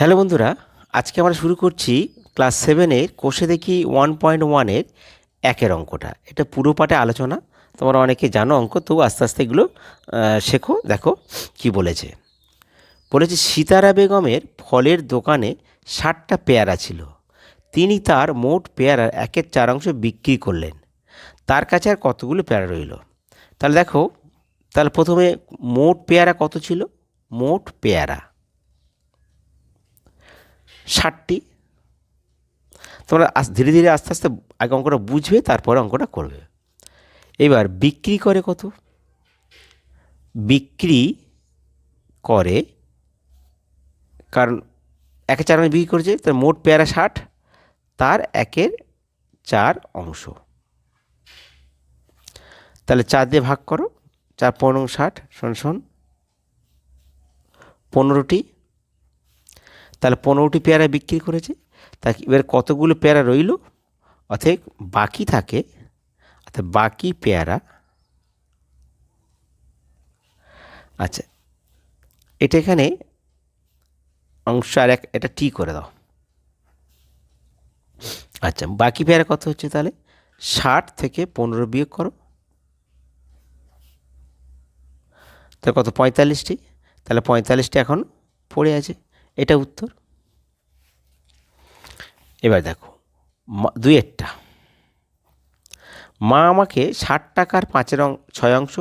Hello বন্ধুরা, আজকে আমরা শুরু করছি ক্লাস সেভেনের কোষে দেখি ওয়ান পয়েন্ট ওয়ানের একের অঙ্কটা। এটা পুরো পাঠে আলোচনা, তোমরা অনেকে জানো অঙ্ক তবু আস্তে আস্তে এগুলো শেখো, দেখো কি বলেছে। বলেছে, সীতারা বেগমের ফলের দোকানে ষাটটা পেয়ারা ছিল। তিনি তার মোট পেয়ারার একের চার অংশ বিক্রি করলেন। তার কাছে আর কতগুলো পেয়ারা রইল? তাহলে দেখো, তাহলে প্রথমে মোট পেয়ারা কত ছিল? মোট পেয়ারা। ষাটটি। তোমরা ধীরে ধীরে আস্তে আস্তে আগে অঙ্কটা বুঝবে, তারপরে অঙ্কটা করবে। এবার বিক্রি করে কত? বিক্রি করে, কারণ একে চার বিক্রি করেছে, তার মোট পেয়ারা ষাট, তার একের চার অংশ। তাহলে চার দিয়ে ভাগ করো, চার পনেরো ষাট শোন শোন পনেরোটি। তাহলে পনেরোটি পেয়ারা বিক্রি করেছে। তা এবার কতগুলো পেয়ারা রইল? অর্থাৎ বাকি থাকে, অর্থাৎ বাকি পেয়ারা। আচ্ছা এটা এখানে অংশ আর এক, এটা টি করে দাও। আচ্ছা বাকি পেয়ারা কত হচ্ছে তাহলে? ষাট থেকে পনেরো বিয়োগ করো। তাহলে কত? পঁয়তাল্লিশটি। তাহলে পঁয়তাল্লিশটি এখন পড়ে আছে। এটা উত্তর। এবার দেখো, মা- একটা। মা আমাকে ষাট টাকার পাঁচের অং, ছয় অংশ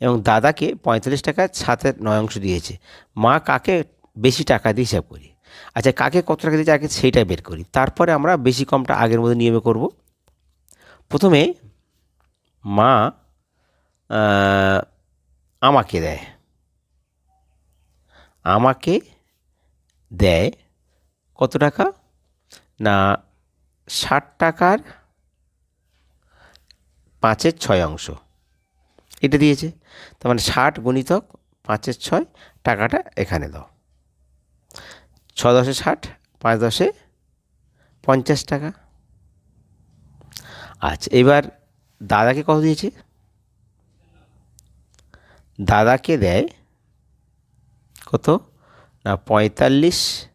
এবং দাদাকে পঁয়তাল্লিশ টাকার সাতের নয় অংশ দিয়েছে। মা কাকে বেশি টাকা দিয়ে হিসাব করি? আচ্ছা কাকে কত টাকা দিয়েছে আগে সেইটা বের করি। তারপরে আমরা বেশি কমটা আগের মধ্যে নিয়মে করব। প্রথমে মা আমাকে দেয়। আমাকে দেয় কত টাকা? না, ষাট টাকার পাঁচের ছয় অংশ। এটা দিয়েছে। তার মানে ষাট গণিতক পাঁচের ছয় টাকাটা এখানে দাও। ছ দশে ষাট, পাঁচ দশে পঞ্চাশ টাকা। আচ্ছা এবার দাদাকে কত দিয়েছে? দাদাকে দেয় কত? না, পঁয়তাল্লিশ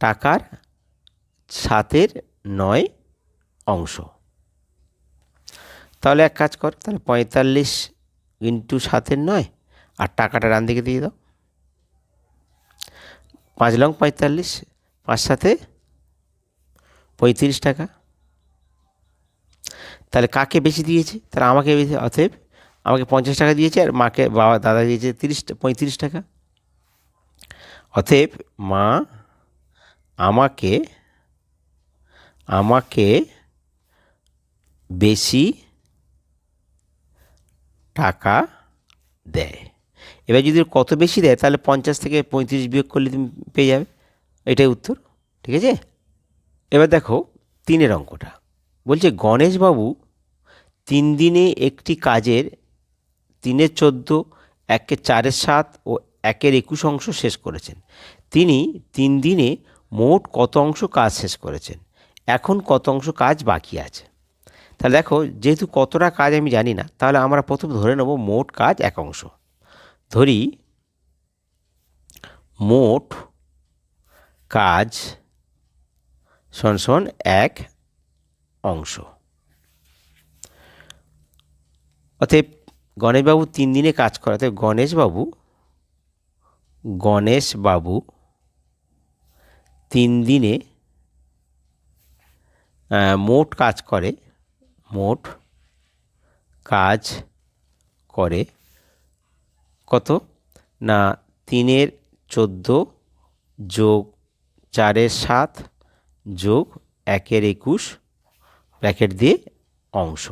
টাকার সাতের নয় অংশ। তাহলে এক কাজ কর, তাহলে পঁয়তাল্লিশ ইন্টু সাতের নয়, আর টাকাটা ডান দিকে দিয়ে দাও। পাঁচ লং পঁয়তাল্লিশ, পাঁচ সাথে পঁয়ত্রিশ টাকা। তাহলে কাকে বেশি দিয়েছে? তাহলে আমাকে বেশি, অতএব আমাকে পঞ্চাশ টাকা দিয়েছে, আর মাকে বাবা, দাদা দিয়েছে তিরিশ, পঁয়ত্রিশ টাকা। অতএব মা আমাকে আমাকে বেশি টাকা দেয়। এবার যদি কত বেশি দেয়, তাহলে পঞ্চাশ থেকে পঁয়ত্রিশ বিয়োগ করলে তুমি পেয়ে যাবে। এটাই উত্তর, ঠিক আছে? এবার দেখো, তিনের অঙ্কটা। বলছে, গণেশবাবু তিন দিনে একটি কাজের তিনের চোদ্দ, একে চারের সাত ও একের একুশ অংশ শেষ করেছেন। তিনি তিন দিনে মোট কত অংশ কাজ শেষ করেছেন? এখন কত অংশ কাজ বাকি আছে? তাহলে দেখো, যেহেতু কতটা কাজ আমি জানি না, তাহলে আমরা প্রথম ধরে নেব মোট কাজ এক অংশ। ধরি, মোট কাজ শোন এক অংশ। অতএব গণেশবাবু তিন দিনে কাজ করাতে, গণেশবাবু গণেশবাবু তিন দিনে মোট কাজ করে, মোট কাজ করে কত? না, তিনের চোদ্দ যোগ চারের সাত যোগ একের একুশ, ব্র্যাকেট দিয়ে অংশ।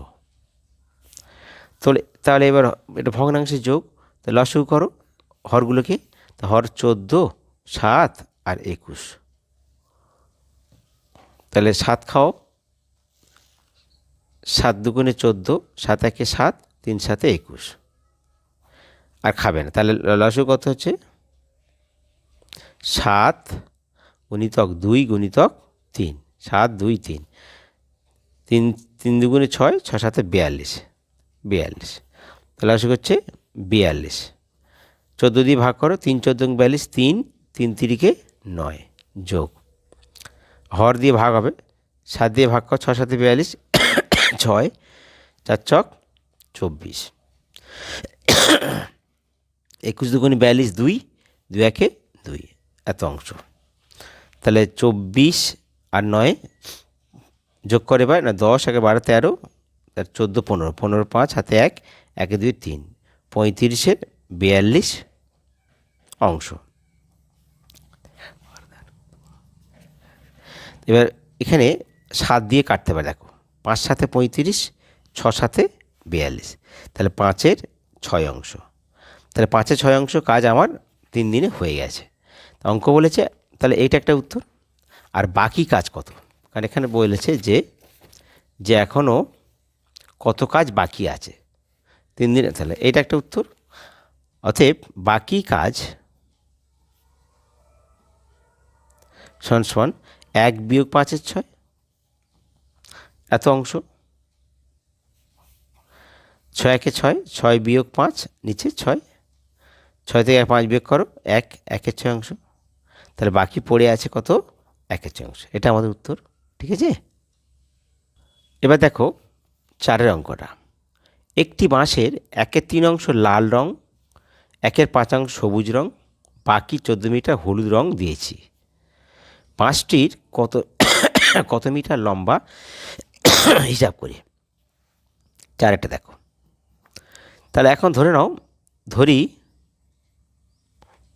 তাহলে তাহলে এবার এটা ভগ্নাংশের যোগ তো লসু করো, হরগুলোকে, তো হর চোদ্দ, সাত আর একুশ। তাহলে সাত খাও। সাত দুগুণে চোদ্দ, সাত একে সাত, তিন সাতে একুশ। আর খাবে না। তাহলে লসু কত হচ্ছে? সাত গুণিতক দুই গুণিতক তিন। সাত, দুই, তিন। তিন তিন দুগুণে ছয়, ছ সাথে বিয়াল্লিশ। বিয়াল্লিশ। তাহলে আসে হচ্ছে? বিয়াল্লিশ। চোদ্দ দিয়ে ভাগ করো, তিন, চোদ্দ বিয়াল্লিশ, তিন তিন তিরিকে নয়। যোগ হর দিয়ে ভাগ হবে। সাত দিয়ে ভাগ কর ছ সাথে বিয়াল্লিশ, ছয়, চার চক চব্বিশ। একুশ দুগুণে বিয়াল্লিশ, দুই দুই একে দুই, এত অংশ। তাহলে চব্বিশ আর নয় যোগ করে এবার, না, দশ একে বারো, তেরো, তার চোদ্দ, পনেরো পনেরো, পাঁচ, হাতে এক, একে দুই, তিন, পঁয়ত্রিশের বিয়াল্লিশ অংশ। এবার এখানে সাত দিয়ে কাটতে পারে দেখো। পাঁচ সাথে পঁয়ত্রিশ, ছ সাথে বিয়াল্লিশ। তাহলে পাঁচের ছয় অংশ। তাহলে পাঁচের ছয় অংশ কাজ আমার তিন দিনে হয়ে গেছে। অঙ্ক বলেছে, তাহলে এইটা একটা উত্তর। আর বাকি কাজ কত? কারণ এখানে বলেছে যে যে এখনও কত কাজ বাকি আছে তিন দিনে, তাহলে এইটা একটা উত্তর। অতএব বাকি কাজ, সমান সমান এক বিয়োগ পাঁচের ছয়? এত অংশ? ছয় একে ছয় ছয় বিয়োগ পাঁচ, নিচে ছয়। ছয় থেকে পাঁচ বিয়োগ করো, এক, একের ছয় অংশ। তাহলে বাকি পড়ে আছে কত? একের ছয় অংশ। এটা আমাদের উত্তর, ঠিক আছে? এবার দেখো চারের অঙ্কটা। একটি বাঁশের একের তিন অংশ লাল রং, একের পাঁচ অংশ সবুজ রং, বাকি চোদ্দ মিটার হলুদ রং দিয়েছি। পাঁচটির কত কত মিটার লম্বা? হিসাব করি। চারেরটা দেখো। তাহলে এখন ধরে নাও, ধরি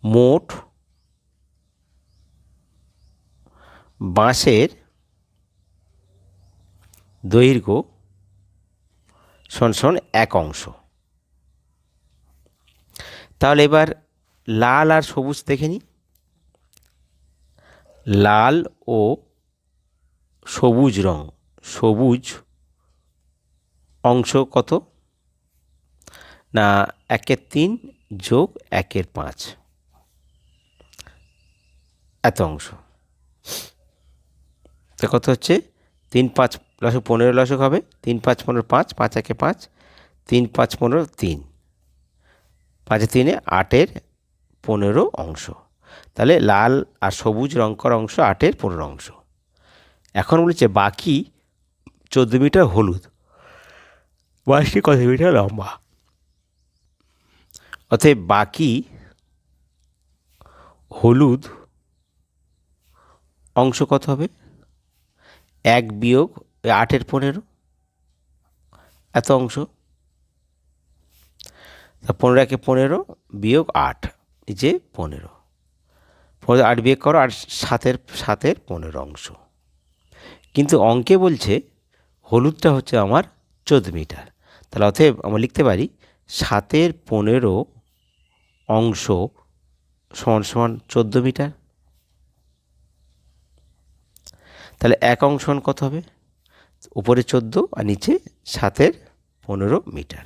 মোট বাঁশের দৈর্ঘ্য শোন এক অংশ। তাহলে এবার লাল আর সবুজ দেখে নিই লাল ও সবুজ রং। সবুজ অংশ কত? না, একের তিন যোগ একের পাঁচ। এত অংশ। তো কত হচ্ছে? তিন পাঁচ লসক পনেরো লসক হবে। তিন পাঁচ পনেরো পাঁচ পাঁচ একে পাঁচ। তিন পাঁচ পনেরো তিন। পাঁচে তিনে আটের পনেরো অংশ। তাহলে লাল আর সবুজ রং করা অংশ আটের পনেরো অংশ। এখন বলেছে বাকি চোদ্দ মিটার হলুদ। বাসটি কত মিটার লম্বা? অতএব বাকি হলুদ অংশ কত হবে? এক বিয়োগ আটের পনেরো। এত অংশ। তা পনেরো একে পনেরো বিয়োগ আট পনেরো পনেরো। আট বিয়োগ করো আর সাতের সাতের পনেরো অংশ। কিন্তু অঙ্কে বলছে হলুদটা হচ্ছে আমার চোদ্দ মিটার। তাহলে অতএব আমরা লিখতে পারি সাতের পনেরো অংশ সমান সমান চোদ্দ মিটার। তাহলে এক অংশ কত হবে? উপরে চোদ্দ আর নিচে সাতের পনেরো মিটার।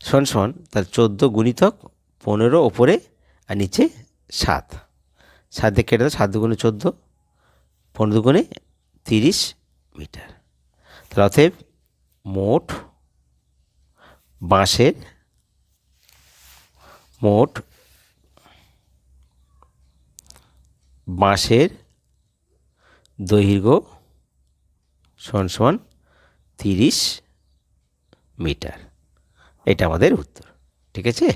সমান সমান, তাহলে চোদ্দ গুণিতক পনেরো ওপরে আর নিচে সাত। সাত দিয়ে কেটে দাও, সাত দুগুণে চোদ্দ, পনেরো দুগুণে তিরিশ মিটার। তাহলে অতএব মোট বাঁশের মোট বাঁশের দৈর্ঘ্য সমান সমান তিরিশ মিটার। এটা আমাদের উত্তর, ঠিক আছে?